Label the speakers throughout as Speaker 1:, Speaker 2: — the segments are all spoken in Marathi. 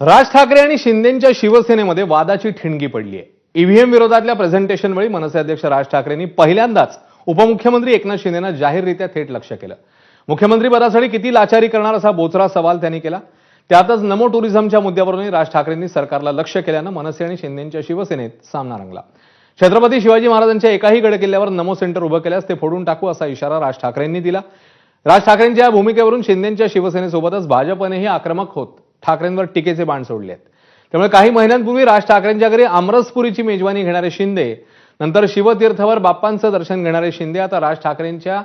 Speaker 1: राज ठाकरे आणि शिंदेच्या शिवसेनेमध्ये वादाची ठिणगी पडली आहे ईव्हीएम विरोधातल्या प्रेझेंटेशन वेळी मनसे अध्यक्ष राज ठाकरेंनी पहिल्यांदाच उपमुख्यमंत्री एकनाथ शिंदेना जाहीररित्या थेट लक्ष केलं. मुख्यमंत्री पदासाठी किती लाचारी करणार असा बोचरा सवाल त्यांनी केला. त्यातच नमो टुरिझमच्या मुद्द्यावरूनही राज ठाकरेंनी सरकारला लक्ष केल्यानं मनसे आणि शिंदेच्या शिवसेनेत सामना रंगला. छत्रपती शिवाजी महाराजांच्या एकाही गडकिल्ल्यावर नमो सेंटर उभं केल्यास ते फोडून टाकू असा इशारा राज ठाकरेंनी दिला. राज ठाकरेंच्या या भूमिकेवरून शिंदेच्या शिवसेनेसोबतच भाजपनेही आक्रमक होत ठाकरेंवर टीकेचे बाण सोडले आहेत. त्यामुळे काही महिन्यांपूर्वी राज ठाकरेंच्या घरी आमरसपुरीची मेजवानी घेणारे शिंदे नंतर शिवतीर्थावर बाप्पांचं दर्शन घेणारे शिंदे आता राज ठाकरेंच्या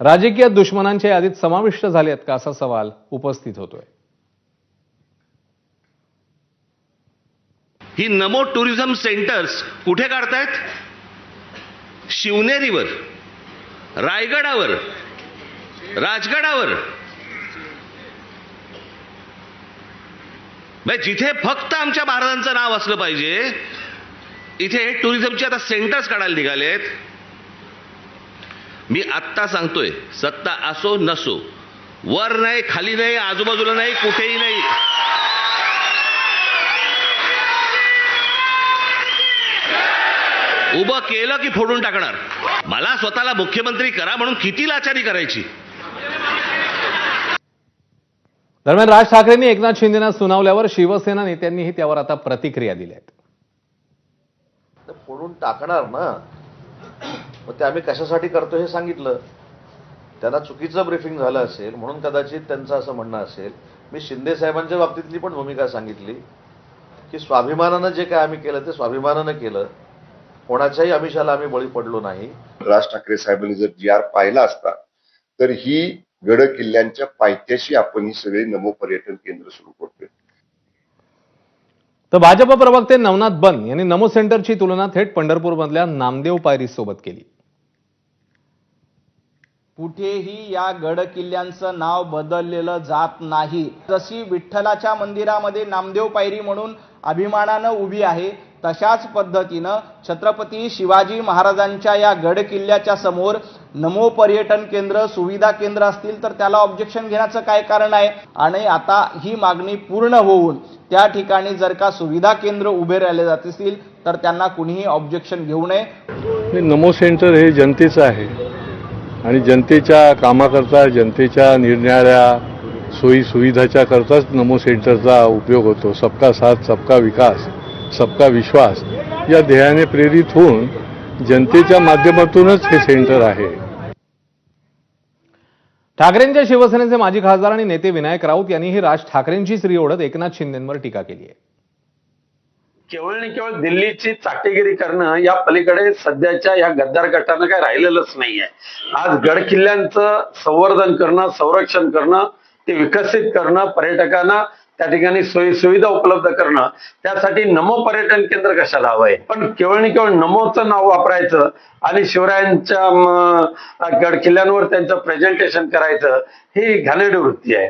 Speaker 1: राजकीय दुश्मनांच्या यादीत समाविष्ट झाले आहेत का असा सवाल उपस्थित होतोय.
Speaker 2: ही नमो टुरिझम सेंटर्स कुठे काढतायत? शिवनेरीवर रायगडावर राजगडावर. जिथे फक्त आमच्या महाराजांचं नाव असलं पाहिजे इथे टुरिझमचे आता सेंटर्स काढायला निघालेत. मी आत्ता सांगतोय सत्ता असो नसो वर नाही खाली नाही आजूबाजूला नाही कुठेही नाही. उभं केलं की फोडून टाकणार. मला स्वतःला मुख्यमंत्री करा म्हणून किती लाचारी करायची?
Speaker 1: दरम्यान राज ठाकरेंनी एकनाथ शिंदेना सुनावल्यावर शिवसेना नेत्यांनीही त्यावर आता प्रतिक्रिया दिल्या आहेत
Speaker 3: तर फोडून टाकणार ना? मग ते आम्ही कशासाठी करतो हे सांगितलं. त्यांना चुकीचं ब्रीफिंग झालं असेल म्हणून कदाचित त्यांचं असं म्हणणं असेल. मी शिंदे साहेबांच्या बाबतीतली पण भूमिका सांगितली की स्वाभिमानानं जे काय आम्ही केलं ते स्वाभिमानानं केलं. कोणाच्याही आमिषाला आम्ही बळी पडलो नाही.
Speaker 4: राज ठाकरे साहेबांनी जर जी आर पाहिला असता तर ही गड किल्ल्यांच्या पायथ्याशी आपण ही सगळी नमो पर्यटन केंद्र सुरू करतोय.
Speaker 1: तर भाजप प्रवक्ते नवनाथ बन यांनी नमो सेंटरची तुलना थेट पंढरपूरमधल्या नामदेव पायरी सोबत केली.
Speaker 5: कुठेही या गड किल्ल्यांचं नाव बदललेलं जात नाही. जशी विठ्ठलाच्या मंदिरामध्ये नामदेव पायरी म्हणून अभिमानानं उभी आहे तशाच पद्धतीनं छत्रपती शिवाजी महाराजांच्या या गड किल्ल्याच्या समोर नमो पर्यटन केंद्र सुविधा केंद्र असतील तर त्याला ऑब्जेक्शन घेण्याचं काय कारण आहे? आणि आता ही मागणी पूर्ण होऊन त्या ठिकाणी जर का सुविधा केंद्र उभे राहिले जात असतील तर त्यांना कुणीही ऑब्जेक्शन घेऊ नये.
Speaker 6: नमो सेंटर हे जनतेचं आहे. आणि जनतेच्या कामाकरता जनतेच्या निरनिराळ्या सोयी सुविधाच्या करताच नमो सेंटरचा उपयोग होतो. सबका साथ सबका विकास सबका विश्वास या ध्येयाने प्रेरित होऊन जनतेच्या माध्यमातूनच हे सेंटर आहे.
Speaker 1: ठाकरेंच्या शिवसेनेचे माजी खासदार आणि नेते विनायक राऊत यांनीही राज ठाकरेंची श्री ओढत एकनाथ शिंदेंवर टीका केली आहे.
Speaker 7: केवळ आणि केवळ दिल्लीची चाटेगिरी करणं या पलीकडे सध्याच्या या गद्दार गटानं काही राहिलेलंच नाहीये. आज गड किल्ल्यांचं संवर्धन करणं संरक्षण करणं ते विकसित करणं पर्यटकांना त्या ठिकाणी सोयी सुविधा उपलब्ध करणं त्यासाठी नमो पर्यटन केंद्र कशाला हवंय? पण केवळ आणि केवळ नमोचं नाव वापरायचं आणि शिवरायांच्या गड किल्ल्यांवर त्यांचं प्रेझेंटेशन करायचं ही घाणेरडी वृत्ती आहे.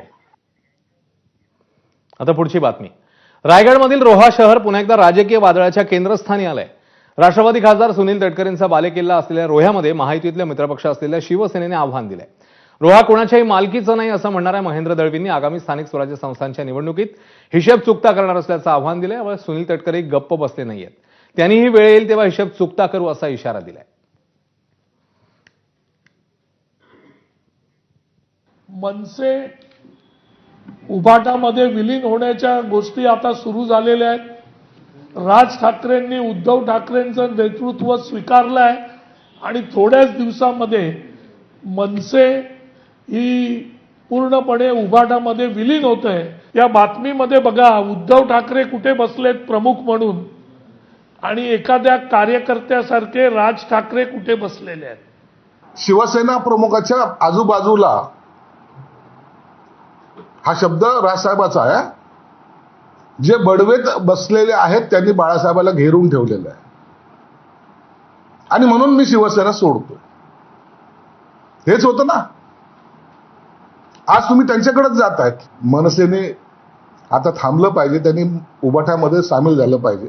Speaker 1: आता पुढची बातमी. रायगडमधील रोहा शहर पुन्हा एकदा राजकीय वादळाच्या केंद्रस्थानी आलंय. राष्ट्रवादी खासदार सुनील तटकरेंचा बालेकिल्ला असलेल्या रोह्यामध्ये महायुतीतल्या मित्रपक्ष असलेल्या शिवसेनेने आव्हान दिलंय. रोहा कोणाच्याही मालकीचं नाही असं म्हणणाऱ्या महेंद्र दळवींनी आगामी स्थानिक स्वराज्य संस्थांच्या निवडणुकीत हिशेब चुकता करणार असल्याचं आव्हान दिलंय. व सुनील तटकरे गप्प बसले नाहीयेत. त्यांनीही वेळ येईल तेव्हा हिशेब चुकता करू असा इशारा दिलाय.
Speaker 8: मनसे उभाटामध्ये विलीन होण्याच्या गोष्टी आता सुरू झालेल्या आहेत. राज ठाकरेंनी उद्धव ठाकरेंचं नेतृत्व स्वीकारलं आहे आणि थोड्याच दिवसामध्ये मनसे ही पूर्णपणे उभाटामध्ये विलीन होत. आहे या बातमीमध्ये बघा उद्धव ठाकरे कुठे बसलेत प्रमुख म्हणून? आणि एखाद्या कार्यकर्त्यासारखे राज ठाकरे कुठे बसलेले आहेत?
Speaker 9: शिवसेना प्रमुखाच्या आजूबाजूला हा शब्द राजसाहेबाचा आहे जे बडवेत बसलेले आहेत त्यांनी बाळासाहेबाला घेरून ठेवलेलं आहे. आणि म्हणून मी शिवसेना सोडतो. हेच होतं ना? आज तुम्ही त्यांच्याकडेच जात आहेत मनसेने आता थांबलं पाहिजे त्यांनी उभाट्यामध्ये सामील झालं पाहिजे.